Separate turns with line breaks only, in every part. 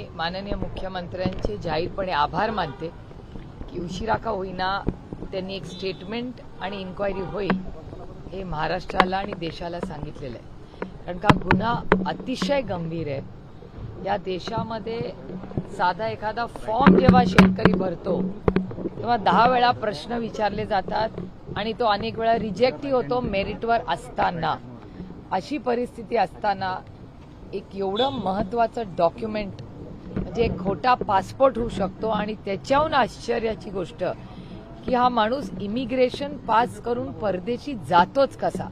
मी माननीय मुख्यमंत्र्यांचे जाहीरपणे आभार मानते की उशिरा का होईना त्यांनी एक स्टेटमेंट आणि इन्क्वायरी होईल हे महाराष्ट्राला आणि देशाला सांगितलेलं आहे. कारण का गुन्हा अतिशय गंभीर आहे. या देशामध्ये साधा एखादा फॉर्म जेव्हा शेतकरी भरतो तेव्हा दहा वेळा प्रश्न विचारले जातात आणि तो अनेक वेळा रिजेक्टही होतो मेरिटवर असताना. अशी परिस्थिती असताना एक एवढं महत्वाचं डॉक्युमेंट म्हणजे एक खोटा पासपोर्ट होऊ शकतो आणि त्याच्याहून आश्चर्याची गोष्ट की हा माणूस इमिग्रेशन पास करून परदेशी जातोच कसा?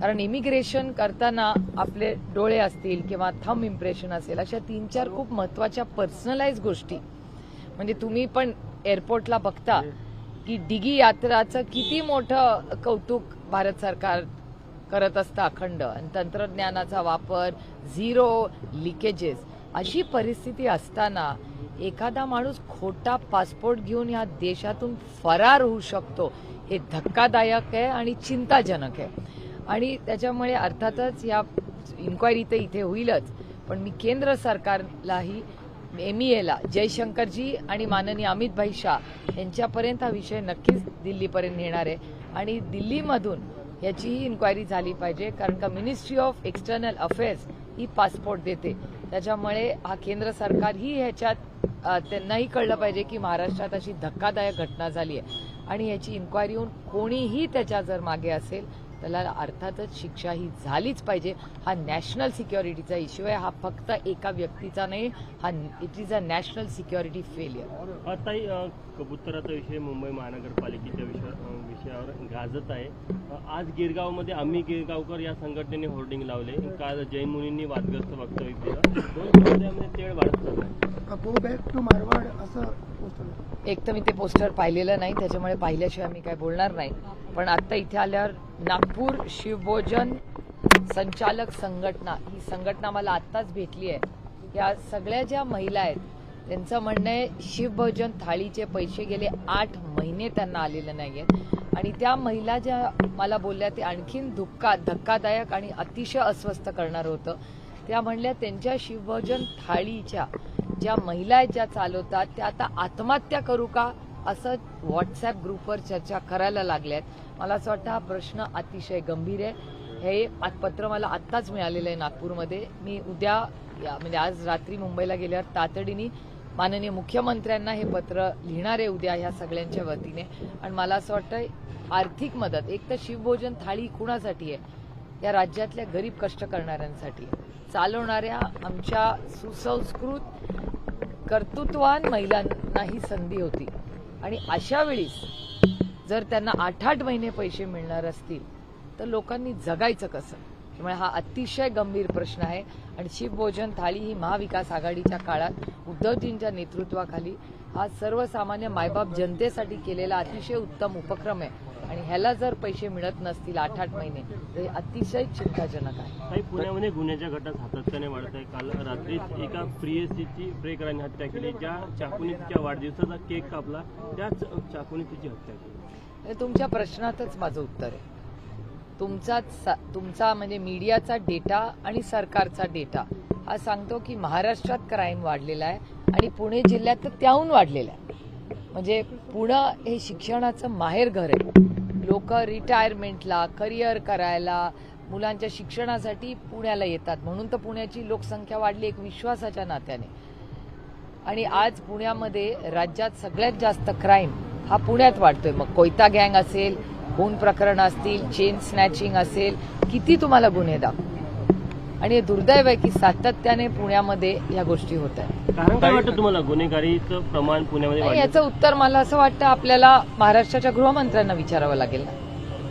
कारण इमिग्रेशन करताना आपले डोळे असतील किंवा थम इम्प्रेशन असेल अशा तीन चार खूप महत्त्वाच्या पर्सनलाइज गोष्टी. म्हणजे तुम्ही पण एअरपोर्टला बघता की डिगी यात्राचं किती मोठं कौतुक भारत सरकार करत असतं अखंड. आणि तंत्रज्ञानाचा वापर झिरो लिकेजेस अशी परिस्थिती असताना एखादा माणूस खोटा पासपोर्ट घेऊन या देशातून फरार होऊ शकतो हे धक्कादायक आहे आणि चिंताजनक आहे. आणि त्याच्यामुळे अर्थातच या इन्क्वायरी तर इथे होईलच. पण मी केंद्र सरकारलाही एम ई एला जयशंकरजी आणि माननीय अमित भाई शाह यांच्यापर्यंत हा विषय नक्कीच दिल्लीपर्यंत नेणार आहे. आणि दिल्लीमधून याचीही इन्क्वायरी झाली पाहिजे कारण का मिनिस्ट्री ऑफ एक्सटर्नल अफेअर्स ही पासपोर्ट देते. त्याच्यामुळे हा केंद्र सरकारही ह्याच्यात त्यांनाही कळलं पाहिजे की महाराष्ट्रात अशी धक्कादायक घटना झाली आहे. आणि ह्याची इन्क्वायरी होऊन कोणीही त्याच्या जर मागे असेल त्याला अर्थातच शिक्षा ही झालीच पाहिजे. हा नॅशनल सिक्युरिटीचा इश्यू आहे. हा फक्त एका व्यक्तीचा नाही हा it is a national security failure
आता कबुतराचा विषय मुंबई महानगरपालिकेच्या विषयावर गाजत आहे. आज गिरगावमध्ये आम्ही गिरगावकर या संघटनेने होर्डिंग लावले. काल जैन मुनींनी वादग्रस्त वक्तव्य केलं. दोन समुदायामध्ये तेढ वाढत चाललाय
गो बॅक टू मारवाड असं पोस्टर
एक तर मी ते पोस्टर पाहिलेलं नाही त्याच्यामुळे पाहिल्याशिवाय मी काय बोलणार नाही. पण आता इथे आल्यावर नागपूर शिवभोजन संचालक संघटना. ही संघटना मला आत्ताच भेटली आहे. या सगळ्या ज्या महिला आहेत त्यांचं म्हणणं आहे शिवभोजन थाळीचे पैसे गेले आठ महिने त्यांना आलेले नाही आहेत आणि त्या महिला ज्या मला बोलल्या ते आणखीन धुक्का धक्कादायक आणि अतिशय अस्वस्थ करणार होतं. त्या म्हणल्या त्यांच्या शिवभोजन थाळीच्या ज्या महिला आहेत ज्या चालवतात त्या आता आत्महत्या करू का? असं व्हॉट्सअप ग्रुपवर चर्चा करायला लागल्यात. मला असं वाटतं हा प्रश्न अतिशय गंभीर आहे. हे पत्र मला आत्ताच मिळालेलं आहे नागपूरमध्ये. मी उद्या या- म्हणजे आज रात्री मुंबईला गेल्यावर तातडीने माननीय मुख्यमंत्र्यांना हे पत्र लिहिणार आहे उद्या ह्या सगळ्यांच्या वतीने. आणि मला असं वाटतं आर्थिक मदत एक तर शिवभोजन थाळी कुणासाठी आहे? या राज्यातल्या गरीब कष्ट करणाऱ्यांसाठी. चालवणाऱ्या आमच्या सुसंस्कृत कर्तृत्वान महिलांना ही संधी होती. आणि अशा वेळीस जर त्यांना आठ आठ महिने पैसे मिळणार असतील तर लोकांनी जगायचं कसं? त्यामुळे हा अतिशय गंभीर प्रश्न आहे. आणि शिवभोजन थाळी ही महाविकास आघाडीच्या काळात उद्धवजींच्या नेतृत्वाखाली हा सर्वसामान्य मायबाप जनतेसाठी केलेला अतिशय उत्तम उपक्रम आहे. आणि ह्याला जर पैसे मिळत नसतील आठ आठ महिने तर हे अतिशय चिंताजनक आहे.
काही पुण्यामध्ये गुन्ह्याच्या घटना सातत्याने वाढत आहे काल रात्री एका प्रियसीची प्रेकरांनी हत्या केली. ज्या चाकूने तिच्या वाढदिवसाचा केक कापला त्याच चाकूने तिची हत्या केली.
तुमच्या प्रश्नातच माझं उत्तर आहे. तुमचा तुमचा म्हणजे मीडियाचा डेटा आणि सरकारचा डेटा हा सांगतो की महाराष्ट्रात क्राईम वाढलेला आहे आणि पुणे जिल्ह्यात तर त्याहून वाढलेला आहे. म्हणजे पुणं हे शिक्षणाचं माहेर घर आहे. लोक रिटायरमेंटला करिअर करायला मुलांच्या शिक्षणासाठी पुण्याला येतात. म्हणून तर पुण्याची लोकसंख्या वाढली एक विश्वासाच्या नात्याने. आणि आज पुण्यामध्ये राज्यात सगळ्यात जास्त क्राईम हा पुण्यात वाढतोय. मग कोयता गँग असेल खून प्रकरण असतील चेन स्नॅचिंग असेल किती तुम्हाला गुन्हे दाखव? आणि हे दुर्दैव आहे की सातत्याने पुण्यामध्ये या गोष्टी होत आहेत.
कारण काय वाटतं तुम्हाला? गुन्हेगारीचं प्रमाण पुण्यामध्ये
याचं उत्तर मला असं वाटतं आपल्याला महाराष्ट्राच्या गृहमंत्र्यांना विचारावं लागेल ना.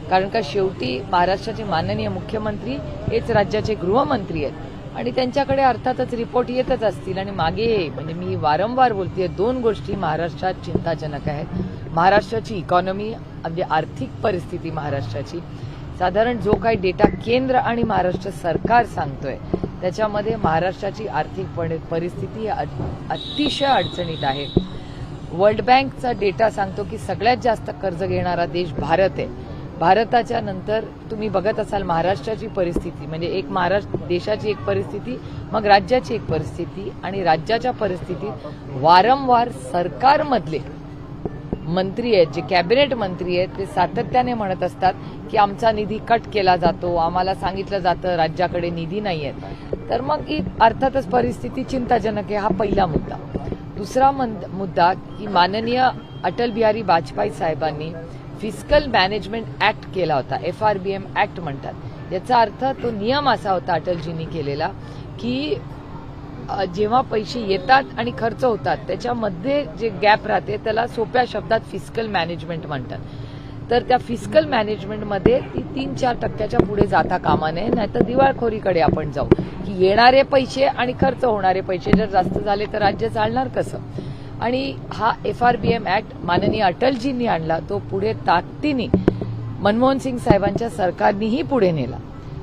कारण का शेवटी महाराष्ट्राचे माननीय मुख्यमंत्री हेच राज्याचे गृहमंत्री आहेत. आणि त्यांच्याकडे अर्थातच रिपोर्ट येतच असतील. आणि मागे म्हणजे मी वारंवार बोलतेय दोन गोष्टी महाराष्ट्रात चिंताजनक आहेत. महाराष्ट्राची इकॉनॉमी म्हणजे आर्थिक परिस्थिती महाराष्ट्राची. साधारण जो काही डेटा केंद्र आणि महाराष्ट्र सरकार सांगतोय त्याच्यामध्ये महाराष्ट्राची आर्थिक परिस्थिती अतिशय अडचणीत आहे. वर्ल्ड बँकचा डेटा सांगतो की सगळ्यात जास्त कर्ज घेणारा देश भारत आहे. भारताच्या नंतर तुम्ही बघत असाल महाराष्ट्राची परिस्थिती म्हणजे एक महाराष्ट्र देशाची एक परिस्थिती मग राज्याची एक परिस्थिती आणि राज्याच्या परिस्थितीत वारंवार सरकारमधले मंत्री आहेत जे कॅबिनेट मंत्री आहेत ते सातत्याने म्हणत असतात की आमचा निधी कट केला जातो आम्हाला सांगितलं जातं राज्याकडे निधी नाही आहेत तर मग ही अर्थातच परिस्थिती चिंताजनक आहे हा पहिला मुद्दा. दुसरा मुद्दा की माननीय अटल बिहारी वाजपेयी साहेबांनी फिस्कल मॅनेजमेंट ऍक्ट केला होता F R B M act म्हणतात. याचा अर्थ तो नियम असा होता अटलजींनी केलेला की जेव्हा पैसे येतात आणि खर्च होतात त्याच्यामध्ये जे गॅप राहते त्याला सोप्या शब्दात फिस्कल मॅनेजमेंट म्हणतात. तर त्या फिस्कल मॅनेजमेंटमध्ये ती तीन चार टक्क्याच्या पुढे जाता कामा नये नाहीतर दिवाळखोरीकडे आपण जाऊ. की येणारे पैसे आणि खर्च होणारे पैसे जर जास्त झाले तर राज्य चालणार कसं? आणि हा F R B M act माननीय अटलजींनी आणला. तो पुढे ताकदीने मनमोहन सिंग साहेबांच्या सरकारनीही पुढे नेला.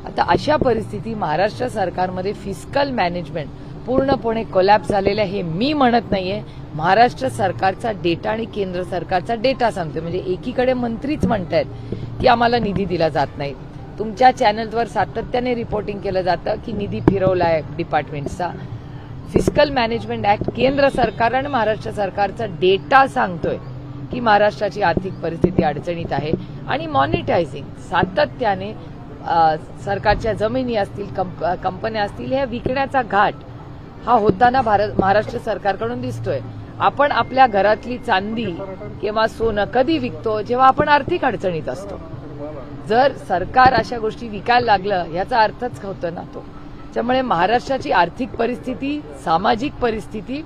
आता अशा परिस्थिती महाराष्ट्र सरकारमध्ये फिस्कल मॅनेजमेंट पूर्णपणे कोलॅप्स झालेलं आहे हे मी म्हणत नाहीये. महाराष्ट्र सरकारचा डेटा आणि केंद्र सरकारचा डेटा सांगतोय. म्हणजे एकीकडे मंत्रीच म्हणतायत की आम्हाला निधी दिला जात नाही. तुमच्या चॅनलवर सातत्याने रिपोर्टिंग केलं जातं की निधी फिरवलाय डिपार्टमेंटचा फिस्कल मॅनेजमेंट ऍक्ट केंद्र सरकार आणि महाराष्ट्र सरकारचा डेटा सांगतोय की महाराष्ट्राची आर्थिक परिस्थिती अडचणीत आहे आणि मॉनिटायझिंग सातत्याने सरकारच्या जमिनी असतील कंप- कंपन्या असतील ह्या विकण्याचा घाट हा होताना भारत महाराष्ट्र सरकारकडून दिसतोय. आपण आपल्या घरातली चांदी किंवा सोनं कधी विकतो? जेव्हा आपण आर्थिक अडचणीत असतो. जर सरकार अशा गोष्टी विकायला लागलं याचा अर्थच होतो ना तो त्यामुळे महाराष्ट्राची आर्थिक परिस्थिती सामाजिक परिस्थिती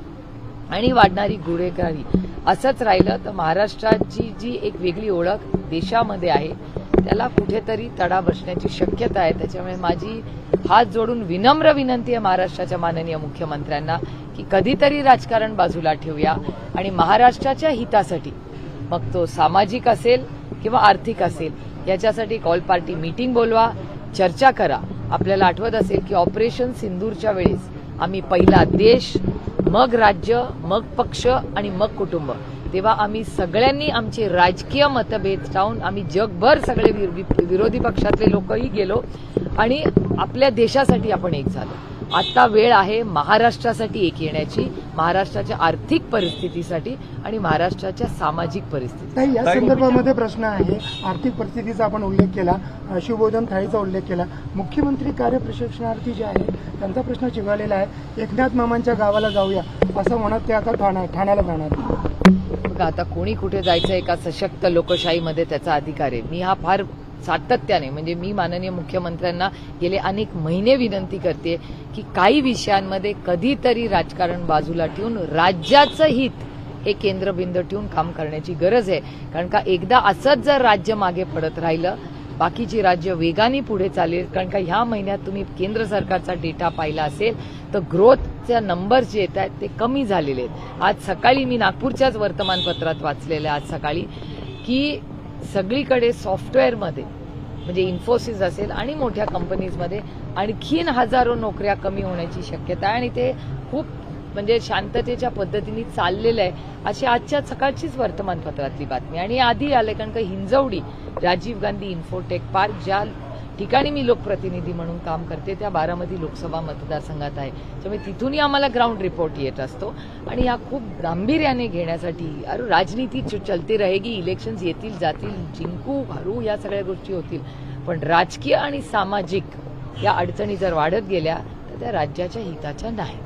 आणि वाढणारी गुन्हेगारी असंच राहिलं तर महाराष्ट्राची जी एक वेगळी ओळख देशामध्ये आहे त्याला कुठेतरी तडा बसण्याची शक्यता आहे. त्याच्यामुळे माझी हात जोडून विनम्र विनंती आहे महाराष्ट्राच्या माननीय मुख्यमंत्र्यांना की कधीतरी राजकारण बाजूला ठेवूया आणि महाराष्ट्राच्या हितासाठी मग तो सामाजिक असेल किंवा आर्थिक असेल याच्यासाठी कॉल पार्टी मीटिंग बोलवा चर्चा करा. आपल्याला आठवत असेल की ऑपरेशन सिंदूरच्या वेळेस आम्ही पहिला देश मग राज्य मग पक्ष आणि मग कुटुंब. तेव्हा आम्ही सगळ्यांनी आमचे राजकीय मतभेद टाळून आम्ही जगभर सगळे विरोधी पक्षातले लोकही गेलो आणि आपल्या देशासाठी आपण एक झालो. आता वेळ आहे महाराष्ट्रासाठी एक येण्याची महाराष्ट्राच्या आर्थिक परिस्थितीसाठी आणि महाराष्ट्राच्या सामाजिक परिस्थिती
या संदर्भामध्ये प्रश्न आहे. आर्थिक परिस्थितीचा आपण उल्लेख केला शिवबोधन थाळीचा उल्लेख केला. मुख्यमंत्री कार्य प्रशिक्षणार्थी जे आहे त्यांचा प्रश्न चिघळलेला आहे. एकनाथ मामांच्या गावाला जाऊया. असं म्हणत ते आता ठाणा ठाण्याला जाणार
बघा आता कोणी कुठे जायचं एका सशक्त लोकशाहीमध्ये त्याचा अधिकार आहे. मी हा फार सातत्याने म्हणजे मी माननीय मुख्यमंत्र्यांना गेले अनेक महिने विनंती करते की काही विषयांमध्ये कधीतरी राजकारण बाजूला ठेवून राज्याचं हित हे केंद्रबिंदू ठेवून काम करण्याची गरज आहे. कारण का एकदा असंच जर राज्य मागे पडत राहिलं बाकीची राज्य वेगाने पुढे चालेल कारण का ह्या महिन्यात तुम्ही केंद्र सरकारचा डेटा पाहिला असेल तर ग्रोथच्या नंबर्स जे येत आहेत ते कमी झालेले आहेत. आज सकाळी मी नागपूरच्याच वर्तमानपत्रात वाचलेलं आहे आज सकाळी की सगळीकडे सॉफ्टवेअरमध्ये म्हणजे इन्फोसिस असेल आणि मोठ्या कंपनीजमध्ये आणखीन हजारो नोकऱ्या कमी होण्याची शक्यता आहे आणि ते खूप म्हणजे शांततेच्या पद्धतीने चाललेलं आहे अशी आजच्या सकाळचीच वर्तमानपत्रातली बातमी. आणि आधी आले कारण का हिंजवडी राजीव गांधी इन्फोटेक पार्क ज्या ठिकाणी मी लोकप्रतिनिधी म्हणून काम करते त्या बारामती लोकसभा मतदारसंघात आहे. त्यामुळे तिथूनही आम्हाला ग्राउंड रिपोर्ट येत असतो. आणि या खूप गांभीर्याने घेण्यासाठी अरे राजनीती च- चलती रहेगी इलेक्शन्स येतील जातील जिंकू हरू या सगळ्या गोष्टी होतील. पण राजकीय आणि सामाजिक या अडचणी जर वाढत गेल्या तर त्या राज्याच्या हिताच्या नाही